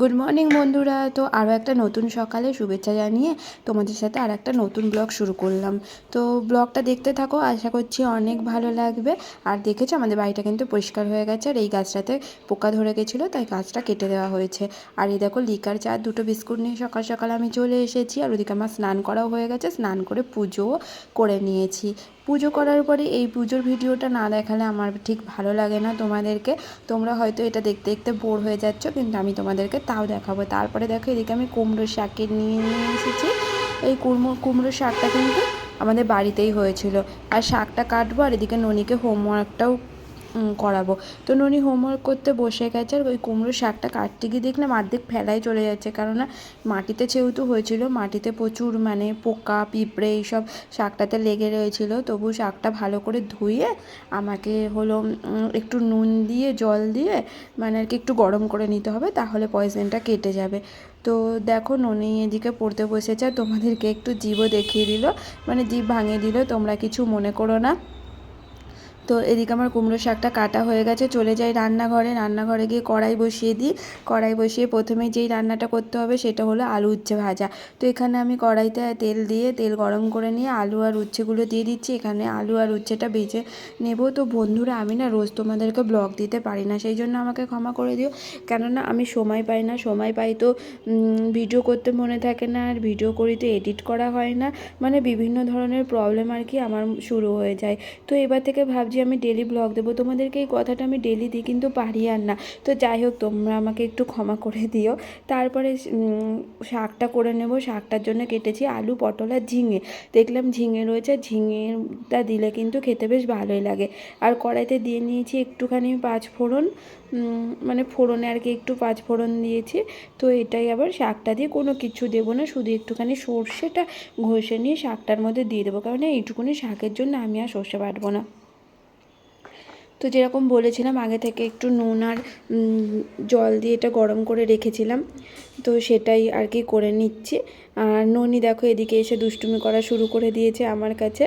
Good morning বন্ধুরা। তো আরও একটা নতুন সকালে শুভেচ্ছা জানিয়ে তোমাদের সাথে আর একটা নতুন ব্লগ শুরু করলাম। তো ব্লগটা দেখতে থাকো, আশা করছি অনেক ভালো লাগবে। আর দেখেছ, আমাদের বাড়িটা কিন্তু পরিষ্কার হয়ে গেছে, আর এই গাছটাতে পোকা ধরে গেছিল, তাই গাছটা কেটে দেওয়া হয়েছে। আর এই দেখো, লিকার চা, দুটো বিস্কুট নিয়ে সকাল সকাল আমি চলে এসেছি, আর ওদিকে আমার স্নান করাও হয়ে গেছে, স্নান করে পুজোও করে নিয়েছি। পুজো করার পরে এই পুজোর ভিডিওটা না দেখালে আমার ঠিক ভালো লাগে না তোমাদেরকে। তোমরা হয়তো এটা দেখতে দেখতে বোর হয়ে যাচ্ছ, কিন্তু আমি তোমাদেরকে তাও দেখাবো। তারপরে দেখো, এদিকে আমি কুমড়ো শাকের নিয়ে নিয়ে এসেছি। এই কুমড়ো কুমড়ো শাকটা কিন্তু আমাদের বাড়িতেই হয়েছিল। আর শাকটা কাটবো আর এদিকে ননিকে হোমওয়ার্কটাও করাবো। তো ননি হোমওয়ার্ক করতে বসে গেছে আর ওই কুমড়ো শাকটা কাটতে গিয়ে দেখলাম অর্ধেক ফেলাই চলে যাচ্ছে। কেননা মাটিতে যেহেতু হয়েছিল, মাটিতে প্রচুর মানে পোকা, পিঁপড়ে এইসব শাকটাতে লেগে রয়েছিল, তবু শাকটা ভালো করে ধুয়ে আমাকে হলো একটু নুন দিয়ে, জল দিয়ে মানে আর কি একটু গরম করে নিতে হবে, তাহলে পয়জনটা কেটে যাবে। তো দেখো ননি এদিকে পড়তে বসেছে, তোমাদেরকে একটু জীবও দেখিয়ে দিল মানে জীব ভাঙিয়ে দিল, তোমরা কিছু মনে করো না। তো এদিকে আমার কুমড়ো শাকটা কাটা হয়ে গেছে, চলে যাই রান্নাঘরে। রান্নাঘরে গিয়ে কড়াই বসিয়ে দিই। কড়াই বসিয়ে প্রথমে যেই রান্নাটা করতে হবে সেটা হলো আলু উচ্ছে ভাজা। তো এখানে আমি কড়াইতে তেল দিয়ে, তেল গরম করে নিয়ে আলু আর উচ্ছেগুলো দিয়ে দিচ্ছি। এখানে আলু আর উচ্ছেটা ভেজে নেব। তো বন্ধুরা, আমি না রোজ তোমাদেরকে ব্লগ দিতে পারি না, সেই জন্য আমাকে ক্ষমা করে দিও। কেননা আমি সময় পাই না, সময় পাই তো ভিডিও করতে মনে থাকে না, আর ভিডিও করি তো এডিট করা হয় না। মানে বিভিন্ন ধরনের প্রবলেম আর কি আমার শুরু হয়ে যায়। তো এবার থেকে ভাবছি আমি ডেলি ব্লগ দেবো, তোমাদেরকে এই কথাটা আমি ডেলি দিই, কিন্তু পারি আর না। তো যাই হোক, তোমরা আমাকে একটু ক্ষমা করে দিও। তারপরে শাকটা করে নেব। শাকটার জন্য কেটেছি আলু, পটল আর ঝিঙে। দেখলাম ঝিঙে রয়েছে। ঝিঙেটা দিলে কিন্তু খেতে বেশ ভালোই লাগে। আর কড়াইতে দিয়ে নিয়েছি একটুখানি পাঁচ ফোড়ন মানে ফোড়নে আর কি একটু পাঁচ ফোড়ন দিয়েছি। তো এটাই আবার শাকটা দিয়ে কোনো কিছু দেবো না, শুধু একটুখানি সর্ষেটা ঘষে নিয়ে শাকটার মধ্যে দিয়ে দেবো। কারণ এইটুকুনি শাকের জন্য আমি আর সর্ষে বাটবো না। তো যেরকম বলেছিলাম, আগে থেকে একটু নুন আর জল দিয়ে এটা গরম করে রেখেছিলাম। তো সেটাই আর কি করে নিচ্ছি। আর ননি দেখো এদিকে এসে দুষ্টুমি করা শুরু করে দিয়েছে আমার কাছে।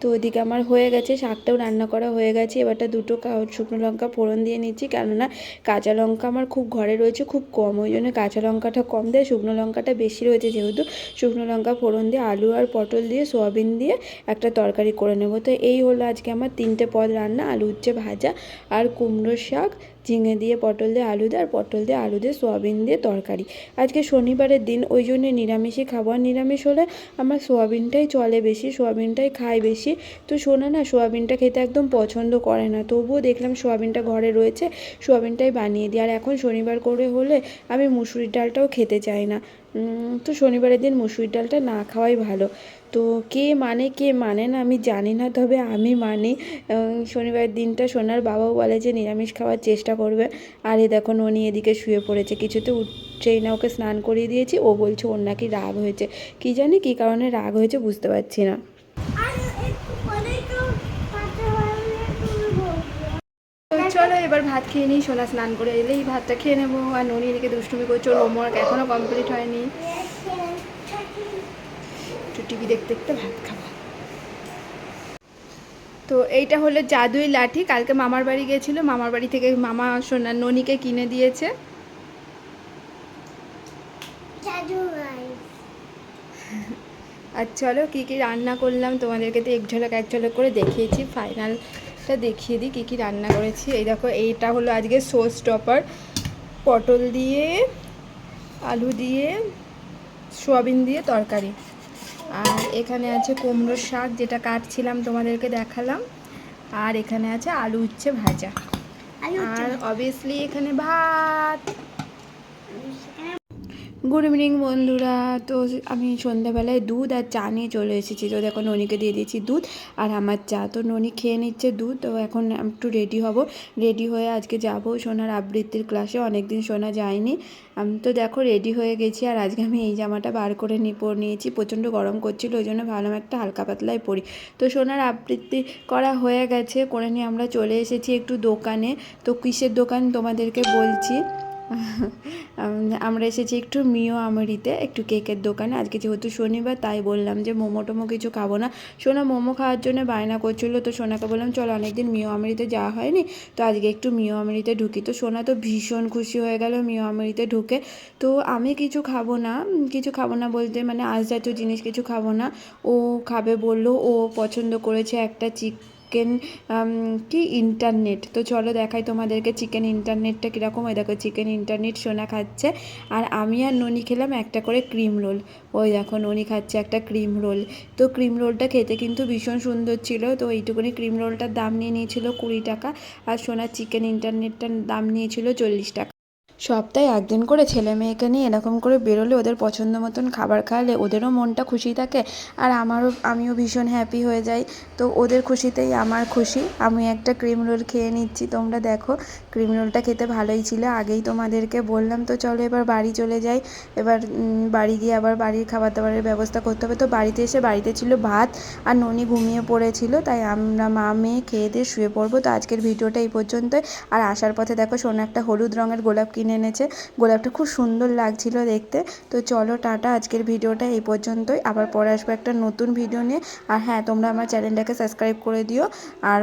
তো ওদিকে আমার হয়ে গেছে, শাকটাও রান্না করা হয়ে গেছে। এবারটা দুটো শুকনো লঙ্কা ফোড়ন দিয়ে নিচ্ছি, কেননা কাঁচা লঙ্কা আমার খুব ঘরে রয়েছে, খুব কম। ওই জন্য কাঁচা লঙ্কাটা কম দেয়, শুকনো লঙ্কাটা বেশি রয়েছে যেহেতু। শুকনো লঙ্কা ফোড়ন দিয়ে, আলু আর পটল দিয়ে, সোয়াবিন দিয়ে একটা তরকারি করে নেব। তো এই হলো আজকে আমার তিনটে পদ রান্না, আলু উচ্ছে ভাজা আর কুমড়ো শাক। ঝিঙে দিয়ে, পটল দিয়ে আলু দিয়ে আর পটল দিয়ে আলু দিয়ে সোয়াবিন দিয়ে তরকারি। আজকে শনিবারের দিন, ওই জন্য নিরামিষই খাব। আর নিরামিষ হলে আমার সোয়াবিনটাই চলে বেশি, সোয়াবিনটাই খাই বেশি। তো শোনা না, সোয়াবিনটা খেতে একদম পছন্দ করে না। তবুও দেখলাম সোয়াবিনটা ঘরে রয়েছে, সোয়াবিনটাই বানিয়ে দিই। আর এখন শনিবার করে হলে আমি মুসুরির ডালটাও খেতে চাই না। তো শনিবারের দিন মুসুরির ডালটা না খাওয়াই ভালো। তো কে মানে কে মানে না আমি জানি না। তবে আমি মানি উম, শনিবারের দিনটা সোনার বাবাও বলে যে নিরামিষ খাওয়ার চেষ্টা করবে। আর এ দেখো ননি এদিকে শুয়ে পড়েছে। কিছুতে উঠছেই না ওকে স্নান করিয়ে দিয়েছি। ও বলছে ওর নাকি রাগ হয়েছে। কী জানি কী কারণে রাগ হয়েছে বুঝতে পারছি না। চলো এবার ভাত খেয়ে নিই সোনা স্নান করে এলেই ভাতটা খেয়ে নেব। আর ননি এদিকে দুষ্টুমি করছে ওর হোমওয়ার্ক এখনও কমপ্লিট হয়নি। টিভি দেখতে দেখতে ভাত খাব। তো এইটা হলো জাদুই লাঠি কালকে মামার বাড়ি গেছিল মামার বাড়ি থেকে মামা সোনা ননিকে কিনে দিয়েছে। আর চলো কী কী রান্না করলাম তোমাদেরকে তো এক ঝলক এক ঝলক করে দেখিয়েছি ফাইনালটা দেখিয়ে দিই কী কী রান্না করেছি। এই দেখো এইটা হলো আজকে সোস টপার পটল দিয়ে আলু দিয়ে সোয়াবিন দিয়ে তরকারি। আর এখানে আছে কুমড়ো শাক যেটা কাটছিলাম তোমাদেরকে দেখালাম। আর এখানে আছে আলু উচ্ছে ভাজা। আর অবভিয়াসলি এখানে ভাত। গুড ইভিনিং বন্ধুরা। তো আমি সন্ধ্যাবেলায় দুধ আর চা নিয়ে চলে এসেছি। তো দেখো, ননিকে দিয়ে দিয়েছি দুধ আর আমার চা। তো ননি খেয়ে নিচ্ছে দুধ। তো এখন একটু রেডি হব। রেডি হয়ে আজকে যাব সোনার আবৃত্তির ক্লাসে অনেক দিন শোনা যায়নি। আমি তো দেখো রেডি হয়ে গেছি। আর আজকে আমি এই জামাটা বার করে পরে নিয়েছি। প্রচণ্ড গরম করছিল, ওই জন্য ভাবলাম একটা হালকা পাতলাই পরি। তো সোনার আবৃত্তি করা হয়ে গেছে। করে নিয়ে আমরা চলে এসেছি একটু দোকানে। তো কিসের দোকান তোমাদেরকে বলছি? আমরা এসেছি একটু মিও আমরিতে একটু কেকের দোকানে। আজকে যেহেতু শনিবার, তাই বললাম যে মোমো টোমো কিছু খাব না। সোনা মোমো খাওয়ার জন্য বায়না করছিল, তো সোনাকে বললাম, চলো অনেকদিন মিও আমরিতে যাওয়া হয়নি, তো আজকে একটু মিও আমরিতে ঢুকি। তো সোনা তো ভীষণ খুশি হয়ে গেল মিও আমরিতে ঢুকে। তো আমি কিছু খাব না, কিছু খাব না বলতে মানে আজ জাতীয় জিনিস কিছু খাব না। ও খাবে বলল, ও পছন্দ করেছে একটা চিকেন কি ইন্টারনেট? তো চলো দেখাই তোমাদেরকে চিকেন ইন্টারনেটটা কীরকম ওই দেখো, চিকেন ইন্টারনেট সোনা খাচ্ছে, আর আমি আর ননি খেলাম একটা করে ক্রিম রোল। ওই দেখো, ননি খাচ্ছে একটা ক্রিম রোল। তো ক্রিম রোলটা খেতে কিন্তু ভীষণ সুন্দর ছিল। তো এইটুকুনি ক্রিম রোলটার দাম নিয়ে নিয়েছিল কুড়ি টাকা, আর সোনার চিকেন ইন্টারনেটটার দাম নিয়েছিল চল্লিশ টাকা। সপ্তাহে একদিন করে ছেলে মেয়েকে নিয়ে এরকম করে বেরোলে ওদের পছন্দ মতন খাবার খাওয়ালে ওদেরও মনটা খুশি থাকে। আর আমারও, আমিও ভীষণ হ্যাপি হয়ে যাই। তো ওদের খুশিতেই আমার খুশি। আমি একটা ক্রিম রোল খেয়ে নিচ্ছি, তোমরা দেখো। ক্রিম রোলটা খেতে ভালোই ছিল। আগেই তোমাদেরকে বললাম, তো চলো এবার বাড়ি চলে যাই। এবার বাড়ি গিয়ে আবার বাড়ির খাবার দাবারের ব্যবস্থা করতে হবে। তো বাড়িতে এসে বাড়িতে ছিল ভাত আর ননি ঘুমিয়ে পড়েছিল। তাই আমরা মা, মেয়ে খেয়ে দিয়ে শুয়ে পড়ব। তো আজকের ভিডিওটা এই পর্যন্তই। আর আসার পথে দেখো সোনা একটা হলুদ রঙের গোলাপ কিনে এনেছে। গোলাপটা খুব সুন্দর লাগছিল দেখতে। তো চলো টাটা, আজকের ভিডিওটা এই পর্যন্তই। আবার পরে আসব একটা নতুন ভিডিও নিয়ে। আর হ্যাঁ তোমরা আমার চ্যানেলটাকে সাবস্ক্রাইব করে দিও। আর